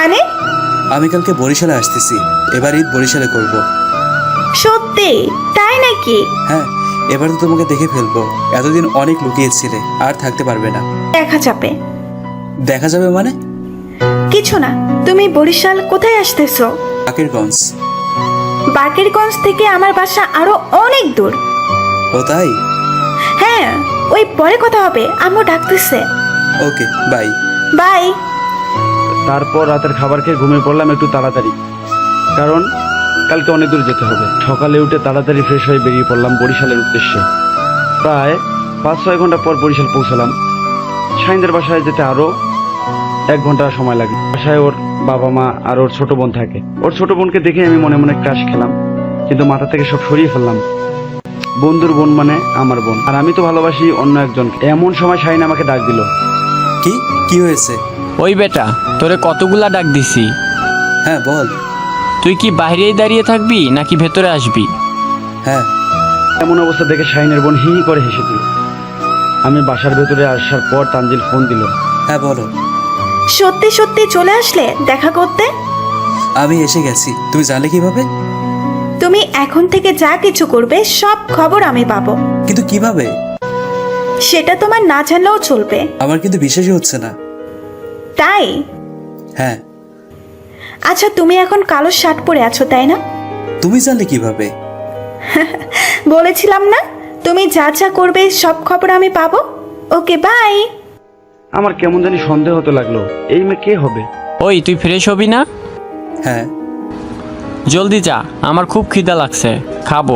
মানে? আমি কালকে বরিশালে আসতেছি। এবার ঈদ বরিশালে করব। সত্যি? তাই নাকি? হ্যাঁ এবার তো তোমাকে দেখে ফেলব। এতদিন অনেক লুকিয়েছিলে আর থাকতে পারবে না। দেখা যাবে। দেখা যাবে মানে? কিছু না তুমি বরিশাল কোথায় আসতেছো? আকিরগঞ্জ বাকেরগঞ্জ থেকে আমার বাসা আরও অনেক দূর। ও তাই? হ্যাঁ ওই পরে কথা হবে আম্মু ডাকতেছে। Okay bye. বাই। তারপর রাতের খাবার খেয়ে ঘুমিয়ে পড়লাম একটু তাড়াতাড়ি। কারণ কালকে অনেক দূর যেতে হবে। সকালে উঠে তাড়াতাড়ি ফ্রেশ হয়ে বেরিয়ে পড়লাম বরিশালের উদ্দেশ্যে। প্রায় পাঁচ, ছয় ঘণ্টা পর বরিশাল পৌঁছালাম। সাইনদের বাসায় যেতে আরও এক ঘণ্টা সময় লাগে। বাসায় ওর বাবা মা আর ওর ছোট বোন থাকে। ওর ছোট বোনকে দেখে আমি মনে মনে ক্রাশ খেলাম। কিন্তু মাথা থেকে সব সরিয়ে ফেললাম। বন্ধুর বোন মানে আমার বোন। আর আমি তো ভালোবাসি অন্য একজনকে। এমন সময় শাহিন আমাকে ডাক দিল। কি? কি হয়েছে? ওই বেটা তোরে কতগুলা ডাক দিছি। হ্যাঁ বল। তুই কি বাইরেই দাঁড়িয়ে থাকবি নাকি ভেতরে আসবি? হ্যাঁ। এমন অবস্থা দেখে শাহিনের বোন হি হি করে হেসে দিল। আমি বাসার ভেতরে আসার পর তানজিল ফোন দিল। হ্যাঁ বলো। সত্যি সত্যি চলে আসলে? দেখা করতে? আমি এসে গেছি। তুমি জানলে কীভাবে? তুমি এখন থেকে যা কিছু করবে সব খবর আমি পাবো। কিন্তু কীভাবে? সেটা তোমার না জানলেও চলবে। আমার কিন্তু বিশ্বাসই হচ্ছে না। তাই? হ্যাঁ। আচ্ছা তুমি এখন কালো শার্ট পরে আছো তাই না? তুমি জানলে কীভাবে? বলেছিলাম না তুমি যা যা করবে সব খবর আমি পাবো। Okay bye. আমার কেমন জানি সন্দেহ হতে লাগল এই মেয়ে কে হবে? ওই তুই ফ্রেশ হবি না? হ্যাঁ। জলদি যা আমার খুব খিদা লাগছে খাব।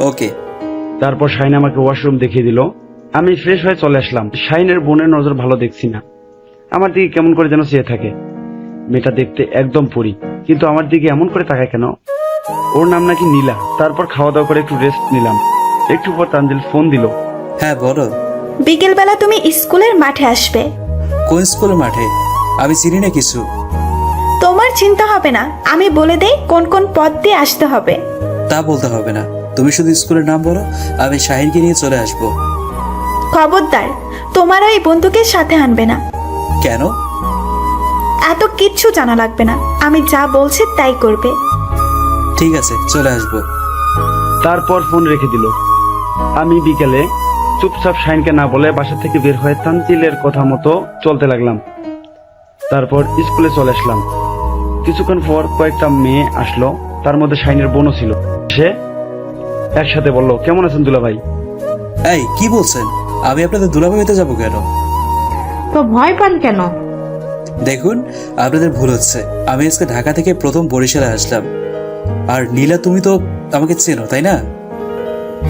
ওকে। তারপর শাইন আমাকে ওয়াশরুম দেখিয়ে দিল। আমি ফ্রেশ হয়ে চলে আসলাম শাইনের বোনের নজর ভালো দেখছি না। আমার দিকে কেমন করে যেন চেয়ে থাকে। মেয়েটা দেখতে একদম পরি কিন্তু আমার দিকে এমন করে তাকায় কেন? ওর নাম নাকি নীলা। তারপর খাওয়া দাওয়া করে একটু রেস্ট নিলাম। একটু পর তানজিল ফোন দিল। হ্যাঁ বলো। বিকেলবেলা তুমি স্কুলের মাঠে আসবে। কোন স্কুল মাঠে? আমি চিনি না কিছু। তোমার চিন্তা হবে না। আমি বলে দেই কোন কোন পথ দিয়ে আসতে হবে। তা বলতে হবে না। তুমি শুধু স্কুলের নাম বলো আমি শাহিনকে নিয়ে চলে আসব। খবরদার তোমার ওই বন্ধুকে সাথে আনবে না। কেন? এত কিচ্ছু জানা লাগবে না। আমি যা বলছি তাই করবে। ঠিক আছে চলে আসব। তারপর ফোন রেখে দিল। আমি বিকেলে চুপচাপ শাইনকে না বলে বাসা থেকে বের হয়ে তানজিলের কথা মতো চলতে লাগলাম। তারপর স্কুলে চলে আসলাম। কিছুক্ষণ পর কয়েকটা মেয়ে আসলো। তার মধ্যে শাইনের বোনও ছিল। সে একসাথে বলল কেমন আছেন দুলা ভাই এই কি বলছেন? আমি আপনাদের দুলাভাই হতে যাব কেন? তো ভয় পান কেন? দেখুন আপনাদের ভুল হচ্ছে। আমি আজকে ঢাকা থেকে প্রথম বরিশালে আসলাম। আর নীলা তুমি তো আমাকে চেনো তাই না?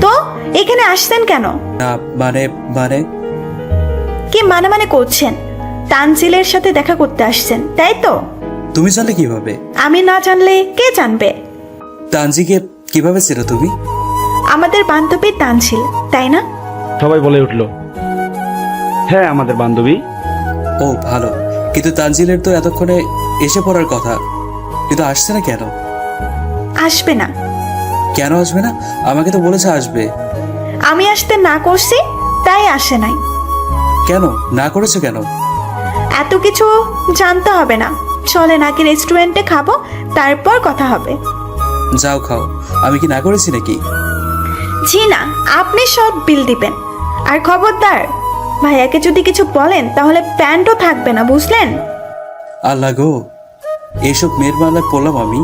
তো এখানে আসছেন কেন? না মানে মানে? কি মানে মানে করছেন? তানজিলের সাথে দেখা করতে আসছেন তাই তো? তুমি জানলে কীভাবে? আমি না জানলে কে জানবে? তানজিকে কীভাবে চেনো তুমি? আমাদের বান্ধবী তানজিল তাই না? সবাই বলে উঠল হ্যাঁ আমাদের বান্ধবী। ও ভালো। কিন্তু তানজিলের তো এতক্ষণে এসে পড়ার কথা। কিন্তু আসছে না কেন? আসবে না। কেন আসবে না? আমাকে তো বলেছে আসবে। আমি আসতে না করছি তাই আসে নাই। কেন? না করেছ কেন? এত কিছু জানতে হবে না। চলে নাকি রেস্টুরেন্টে খাব তারপর কথা হবে। যাও খাও। আমি কি না করেছি নাকি? জি না আপনি সব বিল দিবেন। আর খবরদার ভাইয়াকে যদি কিছু বলেন তাহলে প্যান্টও থাকবে না বুঝলেন? আল্লাহ গো এইসব মেয়ের মালায় পড়লাম আমি।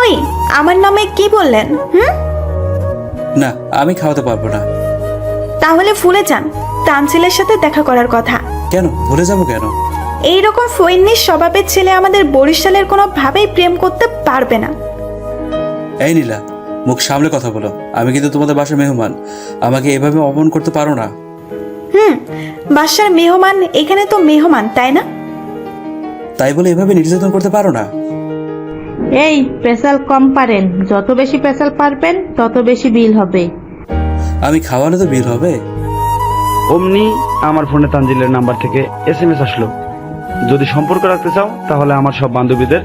ওই আমার নামে কি বললেন হুম? না আমি খাওয়াতে পারব না। তাহলে ভুলে যান তানসিলের সাথে দেখা করার কথা। কেন? ভুলে যাব কেন? এই রকম ফৈন্নির স্বভাবের ছেলে আমাদের বরিশালের কোনো ভাবেই প্রেম করতে পারবে না। এই নীলা মুখ সামলে কথা বলো। আমি কিন্তু তোমাদের বাসার মেহমান। আমাকে এভাবে অপমান করতে পারো না। হুম বাসার মেহমান এখানে তো মেহমান তাই না? তাই বলে এভাবে নির্যাতন করতে পারো না। এই পেশাল কম পারেন। যত বেশি পেশাল পারবেন তত বেশি বিল হবে। আমি খাওয়ালে তো বিল হবে। অমনি আমার ফোনে তানজিলের নাম্বার থেকে এস এম এস আসলো। যদি সম্পর্ক রাখতে চাও তাহলে আমার সব বান্ধবীদের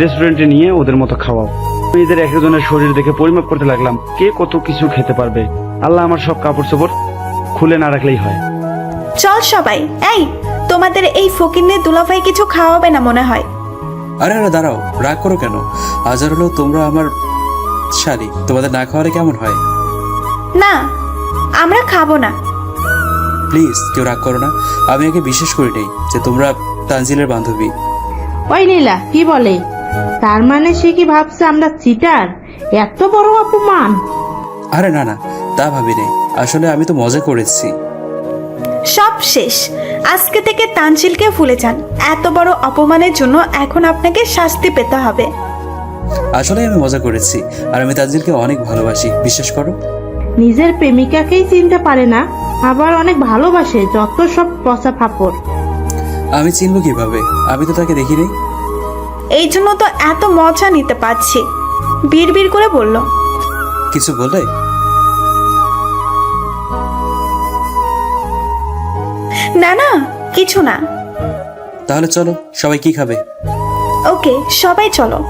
রেস্টুরেন্টে নিয়ে ওদের মতো খাওয়াও। আমি এদের একজনের শরীর দেখে পরিমাপ করতে লাগলাম কে কত কিছু খেতে পারবে। আল্লাহ আমার সব কাপড় চোপড় খুলে না রাখলেই হয়। চল সবাই এই তোমাদের এই ফকিন্নে দুলাভাই কিছু খাওয়াবে না মনে হয়। আরে আরে দাঁড়াও রাগ করো কেন? হাজার হলো তোমরা আমার শাড়ি তোমাদের না খাওয়ালে কেমন হয়? না আমরা খাব না। প্লিজ কেউ রাগ করো না। আমি আগে বিশ্বাস করি নেই যে তোমরা তানজিলের বান্ধবী। ওই নীলা কি বলে? তার মানে সে কি ভাবছে আমরা চিটার? এত বড় অপমান। আরে না না তা ভাবি নেই। আসলে আমি তো মজা করেছি। সব শেষ। আজকে থেকে তানচিলকে ভুলে যান। এত বড় অপমানের জন্য এখন আপনাকে শাস্তি পেতে হবে। আসলে আমি মজা করেছি আর আমি তানজিলকে অনেক ভালোবাসি বিশ্বাস করো। নিজের প্রেমিকাকেই চিনতে পারে না আবার অনেক ভালোবাসে যত সব পচা ফাপড়। আমি চিনব কীভাবে? আমি তো তাকে দেখি নেই এই জন্য তো এত মজা নিতে পারছি। বিড় বিড় করে বলল কিছু বলে না না কিছু না। তাহলে চলো সবাই কি খাবে? ওকে সবাই চলো।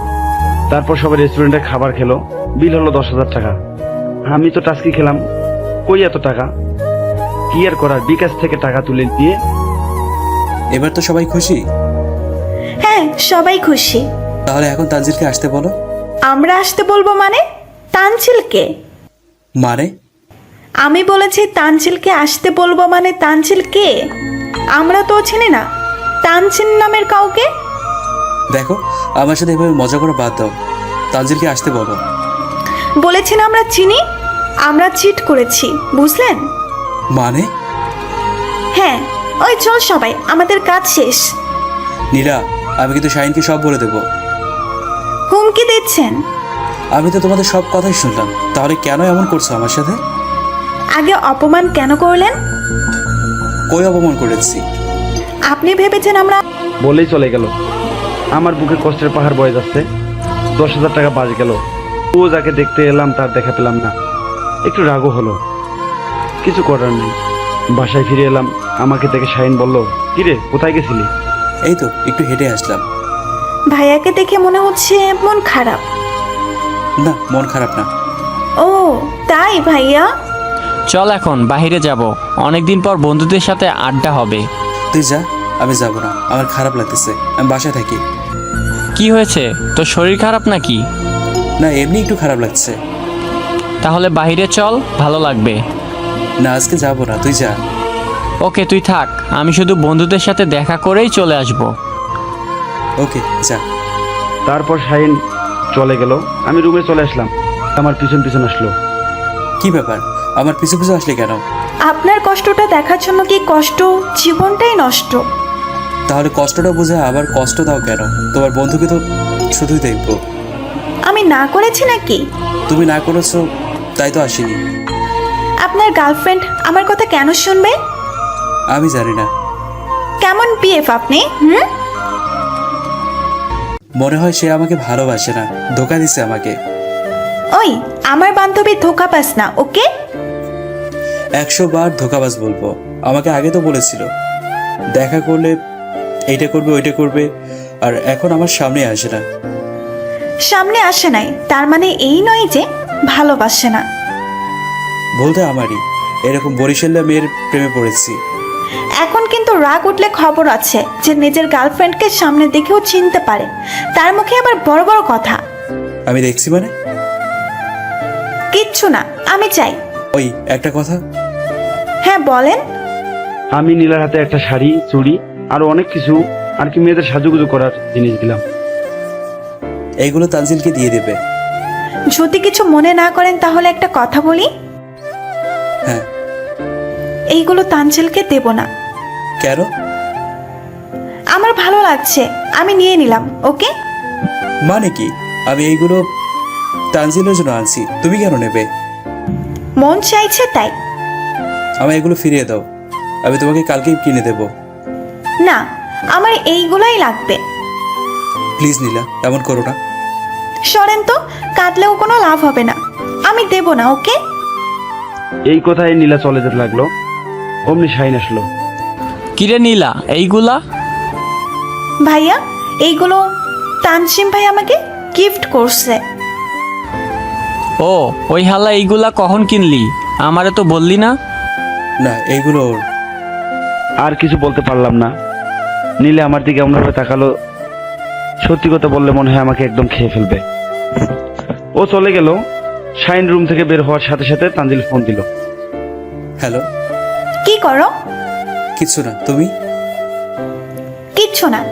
তারপর সবাই রেস্টুরেন্টে খাবার খেলো। বিল হলো দশ হাজার টাকা। আমি তো টাস্কি খেলাম। কই এত টাকা? কি আর করার? বিকাশ থেকে টাকা তুলে দিয়ে এবার তো সবাই খুশি? হ্যাঁ সবাই খুশি। তাহলে এখন তানজিলকে আসতে বলো। আমরা আসতে বলব মানে? তানচিলকে মানে? আমি বলেছি তানচিলকে আসতে বলব মানে তানচিল কে? আমরা তো চিনি না। তানচিল নামের কাউকে? দেখো আমার সাথে এভাবে মজা করে বাদ দাও। তানজিলকে আসতে বলো। বলেছি না আমরা চিনি? আমরা চিট করেছি বুঝলেন? মানে? হ্যাঁ ওই চল সবাই আমাদের কাজ শেষ। নীলা আমি কিন্তু শাহিনকে সব বলে দেবো। হুমকি দিচ্ছেন। আমি তো তোমাদের সব কথাই শুনলাম। তাহলে কেন এমন করছ আমার সাথে? আগে অপমান কেন করলেন? কই অপমান করেছি? আপনি ভেবেছেন আমরা বলেই চলে গেল। আমার বুকে কষ্টের পাহাড় বয়ে যাচ্ছে। দশ হাজার টাকা বাজ গেল। ও যাকে দেখতে এলাম তার দেখা পেলাম না। একটু রাগও হলো। কিছু করার নেই। বাসায় ফিরে এলাম। আমাকে দেখে শাহিন বলল কিরে কোথায় গেছিলি? এই তো একটু হেঁটে আসলাম। ভাইয়াকে দেখে মনে হচ্ছে মন খারাপ। না মন খারাপ না। ও তাই ভাইয়া? চল এখন বাইরে যাব। অনেকদিন পর বন্ধুদের সাথে আড্ডা হবে। তুই যা আমি যাব না। আমার খারাপ লাগতেছে। আমি বাসায় থাকি। কি হয়েছে? তোর শরীর খারাপ নাকি? না এমনি একটু খারাপ লাগছে। তাহলে বাইরে চল ভালো লাগবে। না আজকে যাব না। তুই যা। ওকে তুই থাক। আমি শুধু বন্ধুদের সাথে দেখা করেই চলে আসব। ওকে যা। তারপর শাহিন চলে গেল। আমি রুমে চলে আসলাম। আমার পিছন পিছন আসলো। কি ব্যাপার? আমার পিছু পিছু আসলে কেন? আপনার কষ্টটা দেখার জন্য কি কষ্ট? জীবনটাই নষ্ট। তাহলে কষ্টটা বুঝে আবার কষ্ট দাও কেন? তোমার বন্ধুকে তো শুধুই দেখব। আমি না করেছি নাকি? তুমি না করেছ তাই তো আসিনি। আপনার গার্লফ্রেন্ড আমার কথা কেন শুনবে? আমি জানি না। কেমন বিএফ আপনি হুম? মনে হয় সে আমাকে ভালোবাসে না ধোকা দিছে আমাকে। ওই আমার বান্ধবী ধোকা পাস না ওকে? একশো বার ধোকাবাজ বলব। আমাকে আগে তো বলেছিল দেখা করলে এইটা করবে ওইটা করবে আর এখন আমার সামনে আসে না। সামনে আসে নাই তার মানে এই নয় যে ভালোবাসে না। বলতে আমারই এরকম বরিশাল্লা মেয়ের প্রেমে পড়েছি। এখন কিন্তু রাগ উঠলে খবর আছে যে নিজের গার্লফ্রেন্ডকে সামনে দেখেও চিনতে পারে। তার মুখে আবার বড় বড় কথা। আমি দেখছি মানে? কিচ্ছু না আমি চাই। ওই একটা কথা? হ্যাঁ বলেন। আমি নীলার হাতে একটা শাড়ি চুড়ি আর অনেক কিছু আর কি মেয়েদের সাজুগুজু করার জিনিস দিলাম। এইগুলো তানজিলকে দিয়ে দেবে। যদি কিছু মনে না করেন তাহলে একটা কথা বলি। হ্যাঁ। এইগুলো তানজিলকে দেব না। কেন? আমার ভালো লাগছে আমি নিয়ে নিলাম ওকে? মানে কি? আমি এইগুলো তানজিলের জন্য আনছি তুমি কেন নেবে? মন চাইছে তাই। আমি এগুলো ফিরিয়ে দাও। আমি তোমাকে কালকেই কিনে দেবো। না আমার এইগুলাই লাগবে। প্লিজ নীলা এমন করো না। সরেন তো কাটলেও কোনো লাভ হবে না। আমি দেব না ওকে? এই কথায় নীলা চলে যেতে লাগল। অমনি শাহিন আসলো। কিরে নীলা এইগুলা? ভাইয়া এইগুলো তানসিম ভাই আমাকে গিফট করছে। ও ওই হালা এইগুলা কখন কিনলি? আমারে তো বললি না? না এইগুলো ওর। আর কিছু বলতে পারলাম না। নীলা আমার দিকে এমনভাবে তাকালো। সত্যি কথা বললে মনে হয় আমাকে একদম খেয়ে ফেলবে। ও চলে গেল। শাইন রুম থেকে বের হওয়ার সাথে সাথে তানজিল ফোন দিল। হ্যালো? কি করো? কিছু না তুমি? কিচ্ছু না।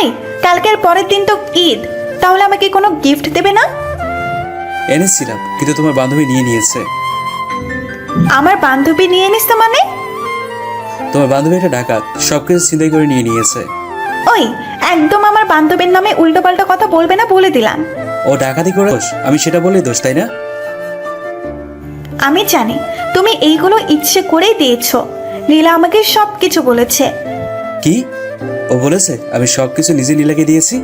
এই কালকের পরের দিন তো ঈদ। তাহলে আমাকে কোনো গিফট দেবে না? এনেছিলাম কিন্তু তোমার বান্ধবী নিয়ে নিয়েছে। আমার বান্ধবী নিয়ে নিস তো মানে? তোমার বান্ধবী একটা ডাকাত সবকিছু চিন্তাই করে নিয়ে নিয়েছে। ওই একদম আমার বান্ধবীর নামে উল্টোপাল্টা কথা বলবে না বলে দিলাম। ও ডাকাতি করে দোষ? আমি সেটা বললেই দোষ তাই না? আমি জানি তুমি এইগুলো ইচ্ছে করেই দিয়েছ। নীলা আমাকে সব কিছু বলেছে। কি? ও বলেছে আমি সবকিছু নিজে নীলাকে দিয়েছি?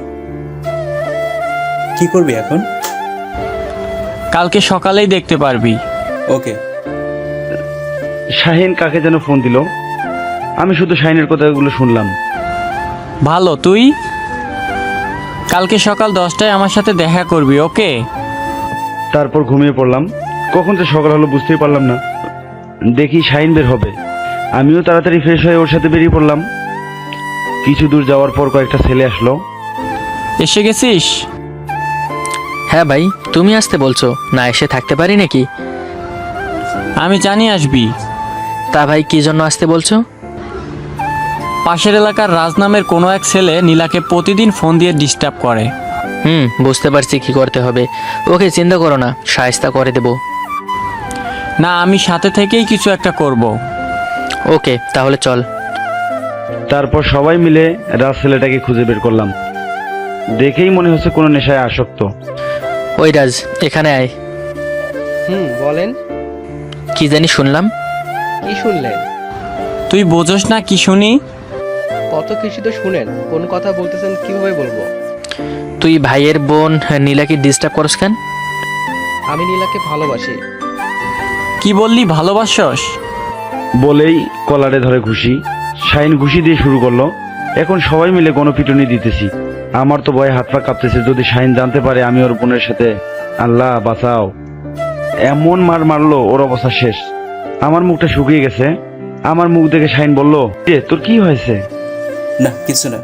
কি করবি এখন? কালকে সকালেই দেখতে পারবি। ওকে। শাহিন কাকে যেন ফোন দিল? আমি শুধু শাহিনের কথাগুলো শুনলাম। ভালো তুই? কালকে সকাল দশটায় আমার সাথে দেখা করবি ওকে? তারপর ঘুমিয়ে পড়লাম। কখন যে সকাল হলো বুঝতেই পারলাম না। দেখি শাহিন বের হবে। আমিও তাড়াতাড়ি ফ্রেশ হয়ে ওর সাথে বেরিয়ে পড়লাম। কিছু দূর যাওয়ার পর কয়েকটা ছেলে আসলো। এসে গেছিস? হ্যাঁ ভাই তুমি আসতে বলছো। না এসে থাকতে পারি নাকি? আমি জানি আসবি। তা ভাই কি জন্য আসতে বলছো? পাশের এলাকার রাজ নামের কোনো এক ছেলে নীলাকে প্রতিদিন ফোন দিয়ে ডিস্টার্ব করে। হুম বুঝতে পারছি কি করতে হবে। ওকে চিন্তা করো না সায়স্তা করে দেব। না আমি সাথে থেকেই কিছু একটা করব। ওকে তাহলে চল। তারপর সবাই মিলে রাজ ছেলেটাকে খুঁজে বের করলাম। দেখেই মনে হচ্ছে কোনো নেশায় আসক্ত। ওই রাজ এখানে আয়। হুম বলেন। কি জানি শুনলাম। কি শুনলেন? তুই বোঝস না কি শুনি? কত কিছু তো শুনেন কোন কথা বলতেছেন কীভাবে বলব? তুই ভাইয়ের বোন নীলাকে ডিস্টার্ব করস কেন? আমি নীলাকে ভালোবাসি। কি বললি ভালোবাসস? বলেই কলারে ধরে ঘুষি শাইন ঘুষি দিয়ে শুরু করল। এখন সবাই মিলে গণপিটুনি দিতেছি। আমার তো ভয়ে হাত পা কাঁপতেছে যদি শাইন জানতে পারে আমি ওর বোনের সাথে আল্লাহ বাঁচাও। এমন মার মারলো ওর অবস্থা শেষ। আমার মুখটা শুকিয়ে গেছে। আমার মুখ দেখে শাইন বলল "এ, তোর কি হয়েছে? না কিছু না।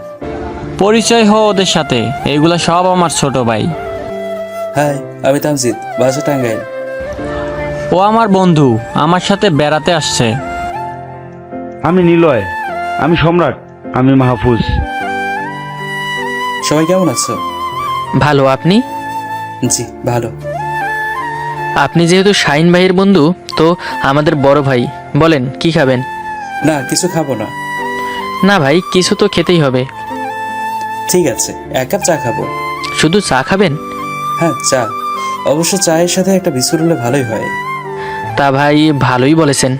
পরিচয় হো ওদের সাথে। এইগুলা সব আমার ছোট ভাই। হাই আমি তামজিৎ বাসা টাঙ্গাইল। ও আমার বন্ধু আমার সাথে বেড়াতে আসছে। আমি নিলয় আমি সম্রাট আমি মাহফুজ। সবাই কেমন আছো? ভালো আপনি? জি ভালো। আপনি যেহেতু শাইন ভাইয়ের বন্ধু তো আমাদের বড় ভাই। বলেন কি খাবেন? না কিছু খাব না। না ভাই কিছু তো খেতেই হবে। ঠিক আছে এক কাপ চা খাব। শুধু চা খাবেন? হ্যাঁ চা। অবশ্য চায়ের সাথে একটা বিস্কুট হলে ভালোই হয়। তা ভাই ভালোই বলেছেন।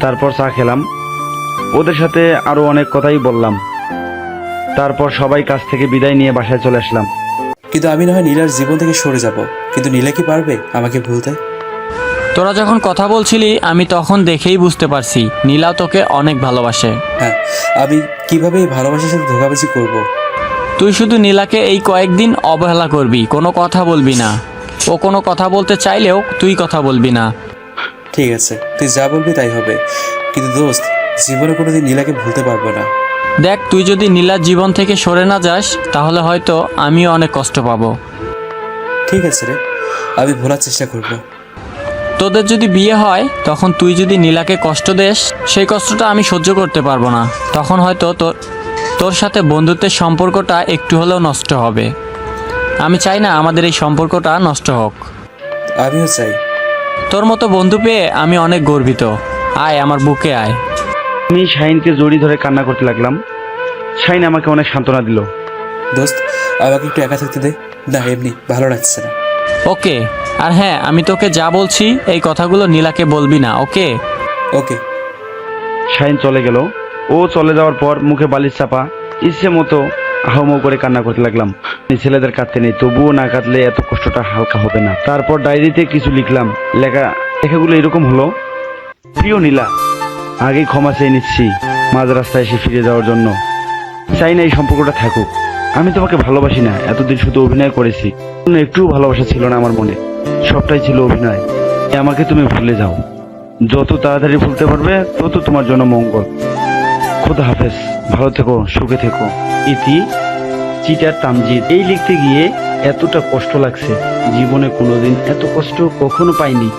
তারপর চা খেলাম। ওদের সাথে আরও অনেক কথাই বললাম। তারপর সবাই কাছ থেকে বিদায় নিয়ে বাসায় চলে আসলাম। কিন্তু আমি না হয় নীলার জীবন থেকে সরে যাব। কিন্তু নীলা কি পারবে আমাকে ভুলতে? তোরা যখন কথা বলছিলি আমি তখন দেখেই বুঝতে পারছি নীলা তোকে অনেক ভালোবাসে। হ্যাঁ আমি কীভাবে এই ভালোবাসার সাথে ধোকাবাজি করব। তুই শুধু নীলাকে এই কয়েকদিন অবহেলা করবি কোনো কথা বলবি না। ও কোনো কথা বলতে চাইলেও তুই কথা বলবি না। ঠিক আছে তুই যা বলবি তাই হবে। কিন্তু দোস্ত জীবনে কোনোদিন নীলাকে ভুলতে পারব না। দেখ তুই যদি নীলার জীবন থেকে সরে না যাস তাহলে হয়তো আমিও অনেক কষ্ট পাবো। ঠিক আছে রে আমি ভোলার চেষ্টা করব। তোদের যদি বিয়ে হয় তখন তুই যদি নীলাকে কষ্ট দেস সেই কষ্টটা আমি সহ্য করতে পারব না। তখন হয়তো তোর তোর সাথে বন্ধুত্বের সম্পর্কটা একটু হলেও নষ্ট হবে। আমি চাই না আমাদের এই সম্পর্কটা নষ্ট হোক। আমিও চাই। তোর মতো বন্ধু পেয়ে আমি অনেক গর্বিত। আয় আমার বুকে আয়। আমি শাইনকে জড়ি ধরে কান্না করতে লাগলাম। শাইন আমাকে অনেক সান্ত্বনা দিল। দোস্ত আমাকে একটু একা থাকতে দে। না এমনি ভালো লাগছে না। ওকে। আর হ্যাঁ আমি তোকে যা বলছি এই কথাগুলো নীলাকে বলবি না ওকে? ওকে। শাইন চলে গেল। ও চলে যাওয়ার পর মুখে বালিশ চাপা। ইচ্ছে মতো হাউমাউ করে কান্না করতে লাগলাম। ছেলেদের কাঁদতে নেই তবুও না কাঁদলে এত কষ্টটা হালকা হবে না। তারপর ডায়েরিতে কিছু লিখলাম। লেখা লেখাগুলো এরকম হলো। প্রিয় নীলা আগেই ক্ষমা চেয়ে নিচ্ছি মাঝ রাস্তায় এসে ফিরে যাওয়ার জন্য। চাই না এই সম্পর্কটা থাকুক। আমি তোমাকে ভালোবাসি না, এতদিন শুধু অভিনয় করেছি। কোনো একটুও ভালোবাসা ছিল না আমার মনে। সবটাই ছিল অভিনয়। আমাকে তুমি ভুলে যাও। যত তাড়াতাড়ি ভুলতে পারবে, তত তোমার জন্য মঙ্গল। খোদা হাফেজ। ভালো থেকো, সুখে থেকো। ইতি চিটার তামজিদ। এই লিখতে গিয়ে এতটা কষ্ট লাগছে। জীবনে কোনোদিন এত কষ্ট কখনো পাইনি।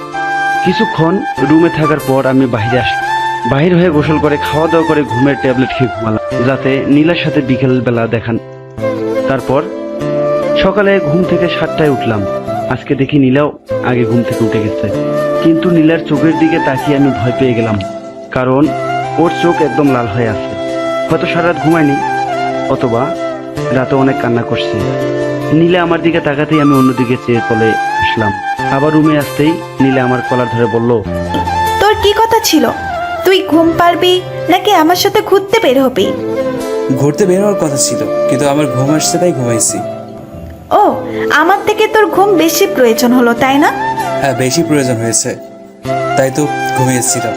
কিছুক্ষণ রুমে থাকার পর আমি বাইরে আসলাম। বাহির হয়ে গোসল করে খাওয়া দাওয়া করে ঘুমের ট্যাবলেট খেয়ে ঘুমালাম। যাতে নীলার সাথে বিকেল বেলা দেখান তারপর সকালে ঘুম থেকে সাতটায় উঠলাম। আজকে দেখি নীলাও আগে ঘুম থেকে উঠে গেছে। কিন্তু নীলার চোখের দিকে তাকিয়ে আমি ভয় পেয়ে গেলাম, কারণ ওর চোখ একদম লাল হয়ে আছে। হয়তো সারা রাত ঘুমায়নি, অথবা রাতে অনেক কান্না করছে। নীলা আমার দিকে তাকাতেই আমি অন্যদিকে চেয়ে চলে আসলাম আবার রুমে আসতেই নীলা আমার কলার ধরে বলল, তোর কি কথা ছিল? তুই ঘুম পারবি নাকি আমার সাথে ঘুরতে বের হবি? ঘুরতে বের হওয়ার কথা ছিল কিন্তু আমার ঘুম আসছে তাই ঘুমাইছি। ও আমার থেকে তোর ঘুম বেশি প্রয়োজন হলো তাই না? হ্যাঁ বেশি প্রয়োজন হয়েছে। তাই তো ঘুমিয়েছিলাম।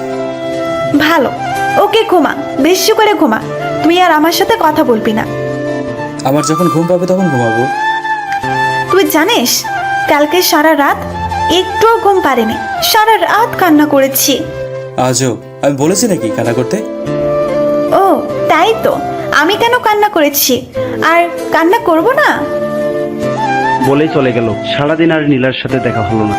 ভালো ওকে ঘুমা বেশি করে ঘুমা। তুই আর আমার সাথে কথা বলবি না। আমার যখন ঘুম পাবে তখন ঘুমাবো। তুই জানিস কালকে সারা রাত একটুও ঘুম পারেনি সারা রাত কান্না করেছি। আজও আমি বলেছি নাকি কান্না করতে? ও তাই তো। আমি কেন কান্না করেছি? আর কান্না করব না? বলেই চলে গেল। সারাদিন আর নীলার সাথে দেখা হলো না।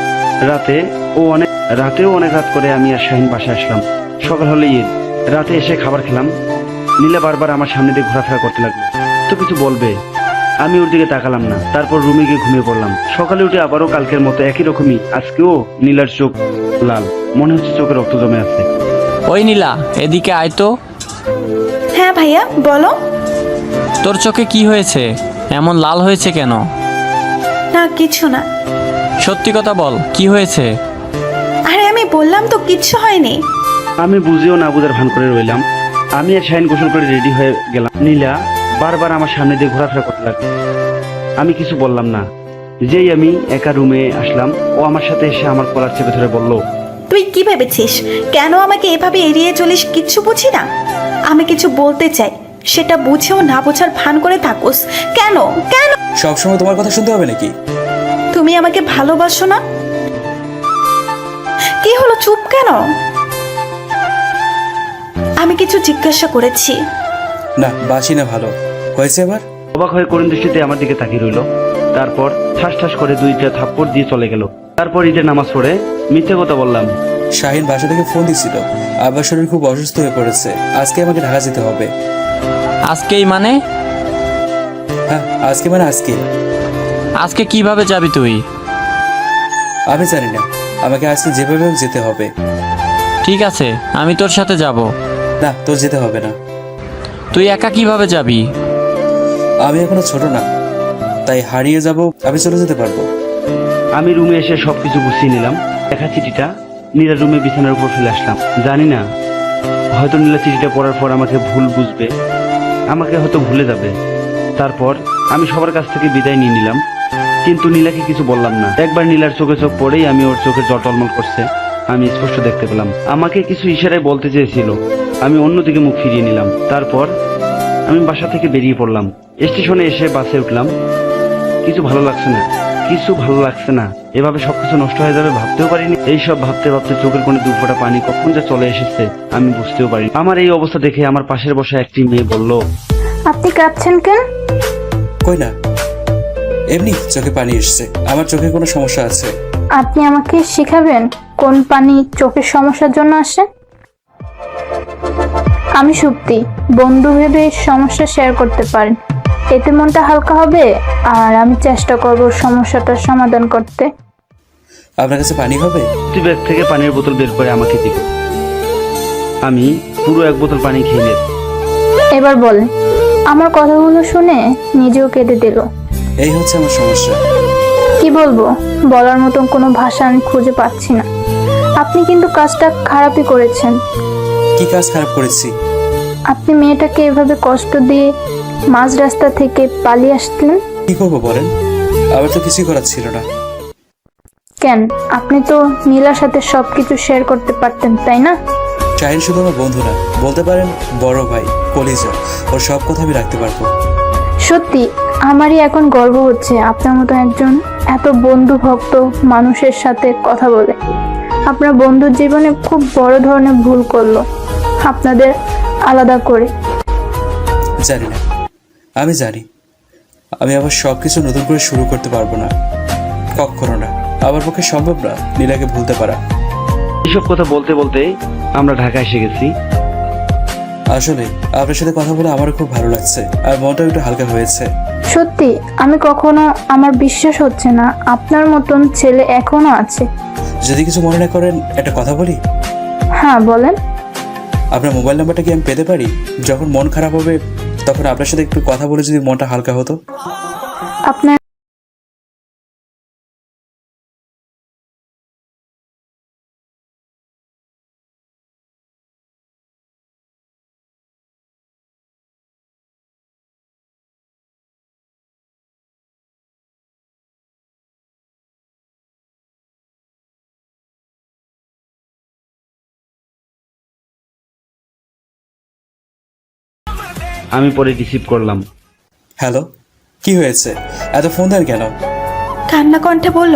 রাতে ও অনেক রাতেও অনেক রাত করে আমি আর শাহিন বাসায় আসলাম। সকাল হলে ঈদ রাতে এসে খাবার খেলাম। নীলা বারবার আমার সামনে দিয়ে ঘোরাফেরা করতে লাগল। তো কিছু বলবে? আমি ওর দিকে তাকালাম না। তারপর রুমে গিয়ে ঘুমিয়ে পড়লাম। সকালে উঠে আবারও কালকের মতো একই রকমই আজকেও নীলার চোখ লাল। মনে হচ্ছে চোখে রক্ত জমে আছে। ওই নীলা এদিকে আয় তো। হ্যাঁ ভাইয়া বলো। তোর চোখে কি হয়েছে? এমন লাল হয়েছে কেন? না কিছু না। সত্যি কথা বল কি হয়েছে? আরে আমি বললাম তো কিচ্ছু হয়নি। আমি বুঝেও না বুঝার ভান করে রইলাম। আমি আর শাহিন গোসল করে রেডি হয়ে গেলাম। নীলা বারবার আমার সামনে দিয়ে ঘোরাফেরা করতে লাগল। আমি কিছু বললাম না। যেই আমি একা রুমে আসলাম ও আমার সাথে এসে আমার কলার চেপে ধরে বলল তুই কি ভেবেছিস? কেন আমাকে এভাবে এড়িয়ে চলিস কিচ্ছু বুঝি না? আমি কিছু বলতে চাই। সেটা বুঝেও না বোঝার ভান করে থাকুস। কেন? কেন? সবসময় তোমার কথা শুনতে হবে নাকি? তুমি আমাকে ভালোবাসো না? কি হলো চুপ কেন? আমি কিছু জিজ্ঞাসা করেছি। না বাসি না ভালো। হয়েছে এবার? অবাক হয়ে করুণ দৃষ্টিতে আমার দিকে তাকিয়ে রইল। তারপর ঠাস ঠাস করে দুইটা থাপ্পড় দিয়ে চলে গেল। তারপর ঈদের নামাজ পড়ে মিথ্যে কথা বললাম। শাহিন বাসা থেকে ফোন দিছিল। আব্বার শরীর খুব অসুস্থ হয়ে পড়েছে। আজকে আমাকে ঢাকা যেতে হবে। আজকেই মানে? হ্যাঁ আজকে মানে আজকে। আজকে কীভাবে যাবি তুই? আমি জানি না। আমাকে আজকে যেভাবে হোক যেতে হবে। ঠিক আছে আমি তোর সাথে যাব। না তোর যেতে হবে না। তুই একা কীভাবে যাবি? আমি এখনও ছোট না। তাই হারিয়ে যাব আমি চলে যেতে পারব। আমি রুমে এসে সবকিছু গুছিয়ে নিলাম। দেখা চিঠিটা নীলা রুমে বিছানার উপর ফেলে আসলাম। জানি না, হয়তো নীলা চিঠিটা পড়ার পর আমাকে ভুল বুঝবে, আমাকে হয়তো ভুলে যাবে। তারপর আমি সবার কাছ থেকে বিদায় নিয়ে নিলাম, কিন্তু নীলাকে কিছু বললাম না। একবার নীলার চোখে চোখ পড়েই আমি ওর চোখে জল টলমল করছে, আমি স্পষ্ট দেখতে পেলাম। আমাকে কিছু ইশারায় বলতে চেয়েছিল, আমি অন্যদিকে মুখ ফিরিয়ে নিলাম। তারপর আমি বাসা থেকে বেরিয়ে পড়লাম। স্টেশনে এসে বাসে উঠলাম। কিছু ভালো লাগছে না। কিছু ভালো লাগছে না। এভাবে সবকিছু নষ্ট হয়ে যাবে ভাবতেও পারিনি। এইসব ভাবতে ভাবতে চোখের কোণে দু ফোঁটা পানি কখন যে চলে এসেছে আমি বুঝতেও পারিনি। আমার এই অবস্থা দেখে আমার পাশের বসা একটি মেয়ে বলল আপনি কাঁদছেন কেন? কই না এমনি চোখে পানি এসছে। আমার চোখে কোনো সমস্যা আছে। আপনি আমাকে শেখাবেন কোন পানি চোখের সমস্যার জন্য আসে? আমি সুপ্তি বন্ধু ভেবে সমস্যা শেয়ার করতে পারেন এতে মনটা হালকা হবে আর আমি চেষ্টা করব সমস্যাটার সমাধান করতে। আপনার কাছে পানি হবে? তুই ব্যাগ থেকে পানির বোতল বের করে আমাকে দিল আমি পুরো এক বোতল পানি খেয়ে নিলাম এবার বলেন আমার কথাগুলো শুনে নিজেও কেঁদে দিল। এই হচ্ছে আমার সমস্যা। কি বলব বলার মতন কোনো ভাষা আমি খুঁজে পাচ্ছি না। আপনি কিন্তু কাজটা খারাপই করেছেন। কি কাজ খারাপ করেছি? আপনি মেয়েটাকে এভাবে কষ্ট দিয়ে মাঝ রাস্তা থেকে পালিয়ে আসলেন? কি করব বলেন? আমার তো কিছুই করার ছিল না। কেন? আপনি তো নীলার সাথে সবকিছু শেয়ার করতে পারতেন তাই না? শাহিন শুধু আমার বন্ধু না বলতে পারেন বড় ভাই কলিজা। ওর সব কথা আমি রাখতে পারব। সত্যি আমারই এখন গর্ব হচ্ছে আপনার মতো একজন এত বন্ধু ভক্ত মানুষের সাথে কথা বলে। আপনার বন্ধুর জীবনে খুব বড় ধরনের ভুল করল। আপনাদের আলাদা করে। জানি না। আমি জানি। আমি আবার সব কিছু নতুন করে শুরু করতে পারব না। কখনো না। আমার পক্ষে সম্ভব না নীলাকে ভুলতে পারা। এইসব কথা বলতে বলতে আমরা ঢাকা এসে গেছি। আসলে আপনার সাথে কথা বলে আমার খুব ভালো লাগছে। আর মনটা একটু হালকা হয়েছে। সত্যি আমি কখনো আমার বিশ্বাস হচ্ছে না। আপনার মতন ছেলে এখনও আছে। যদি কিছু মনে না করেন একটা কথা বলি? হ্যাঁ বলেন। আপনার মোবাইল নাম্বারটা কি আমি পেতে পারি? যখন মন খারাপ হবে, তখন আপনার সাথে একটু কথা বলে যদি মনটা হালকা হতো। আপনার আমি পরে রিসিভ করলাম। হ্যালো কি হয়েছে? এত ফোন দেন কেন? কান্না কণ্ঠে বলল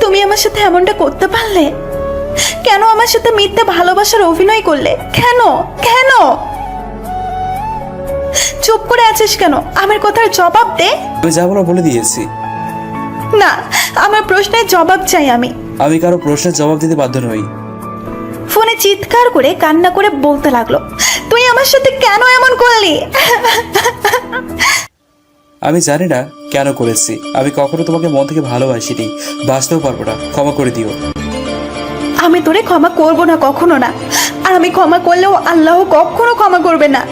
তুমি আমার সাথে এমনটা করতে পারলে? কেন আমার সাথে মিথ্যে ভালোবাসার অভিনয় করলে? কেন? কেন? চুপ করে আছিস কেন? আমার কথার জবাব দে। আমি যা বলার বলে দিয়েছি। না আমার প্রশ্নের জবাব চাই আমি। আমি কারও প্রশ্নের জবাব দিতে বাধ্য নই। ফোনে চিৎকার করে কান্না করে বলতে লাগল। আমার সাথে কেন এমন করলি? আমি জানি না কেন করেছি। আমি কখনো তোমাকে মন থেকে ভালোবাসিনি। বাঁচতেও পারব না। ক্ষমা করে দিও। আমি তোরে ক্ষমা করব না কখনো না। আর আমি ক্ষমা করলেও আল্লাহ কখনো ক্ষমা করবে না।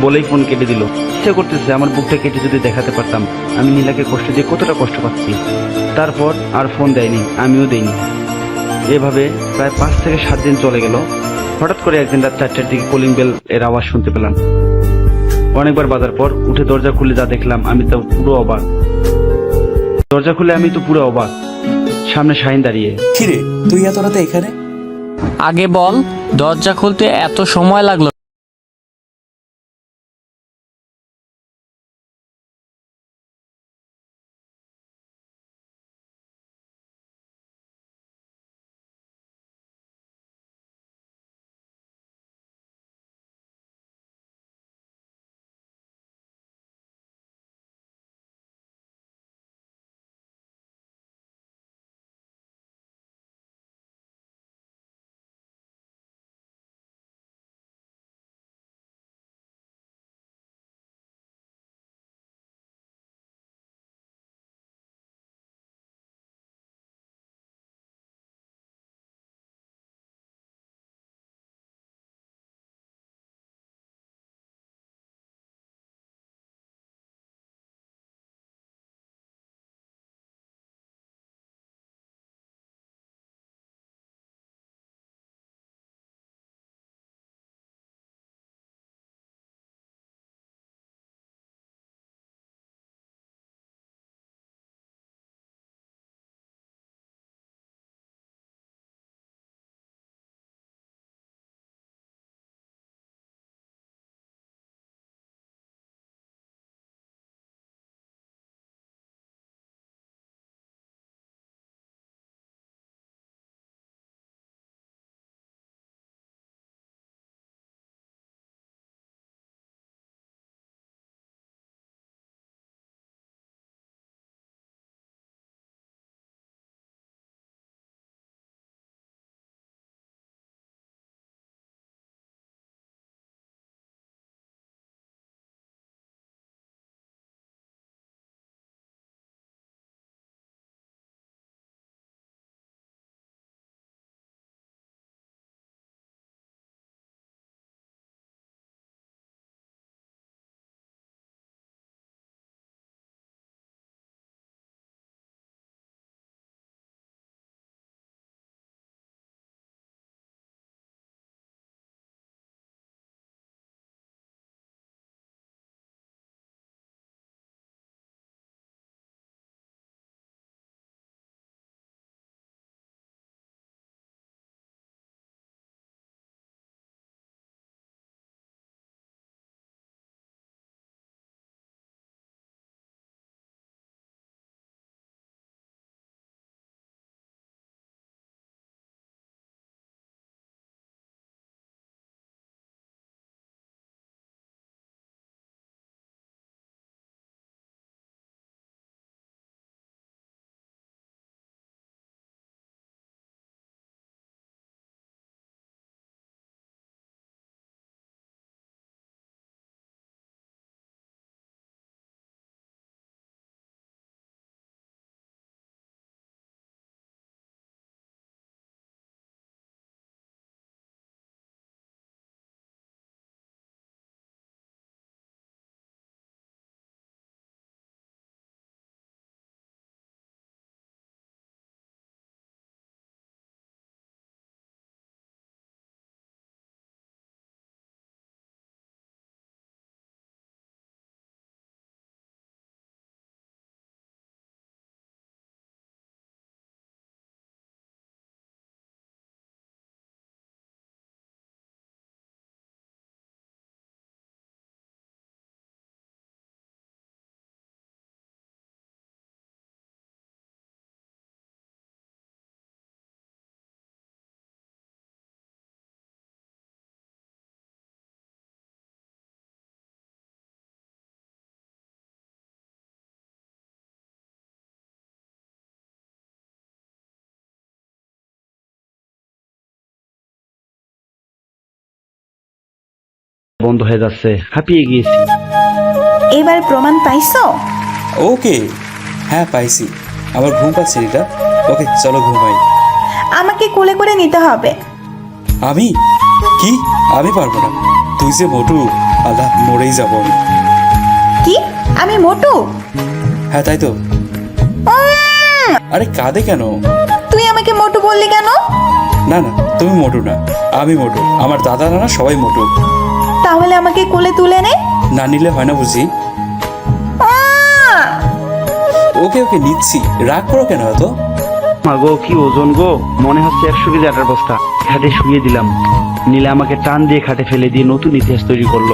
বলেই ফোন কেটে দিল। ইচ্ছে করতেছে আমার বুকটা কেটে যদি দেখাতে পারতাম আমি নীলাকে কষ্ট দিয়ে কতটা কষ্ট পাচ্ছি। তারপর আর ফোন দেয়নি আমিও দেইনি। এভাবে প্রায় পাঁচ থেকে সাত দিন চলে গেল। হঠাৎ করে একদিন রাত চারটার দিকে কলিং বেল এর আওয়াজ শুনতে পেলাম। অনেকবার বাজার পর উঠে দরজা খুলে যা দেখলাম আমি তো পুরো অবাক। দরজা খুলে আমি তো পুরো অবাক। সামনে শাহিন দাঁড়িয়ে। কিরে তুই এত রাতে এখানে? আগে বল দরজা খুলতে এত সময় লাগল। বন্ধ হয়ে যাচ্ছে। হাঁপিয়ে গিয়েছি। এবার প্রমাণ পাইছো? ওকে। হ্যাঁ পাইছি। আমার ঘুম পাচ্ছে রিতা। ওকে চলো ঘুমাই। আমাকে কোলে করে নিতে হবে। আমি? কি? আমি পারব না। তুই যে মোটু আল্লাহ মরেই যাব আমি। কি? আমি মোটু? হ্যাঁ তাই তো। আরে কাঁদে কেন? তুই আমাকে মোটু বললি কেন? না না তুমি মোটু না। আমি মোটু। আমার দাদা নানা সবাই মোটু। তাহলে আমাকে কোলে তুলে নে। না নিলে হয় না বুঝি। ওকে ওকে নিচ্ছি। রাগ করো কেন এত? মা গো কি ওজন গো? মনে হচ্ছে একশো কেজি আটার বস্তা। খাটে শুয়ে দিলাম। নীলা আমাকে টান দিয়ে খাটে ফেলে দিয়ে নতুন ইতিহাস তৈরি করল।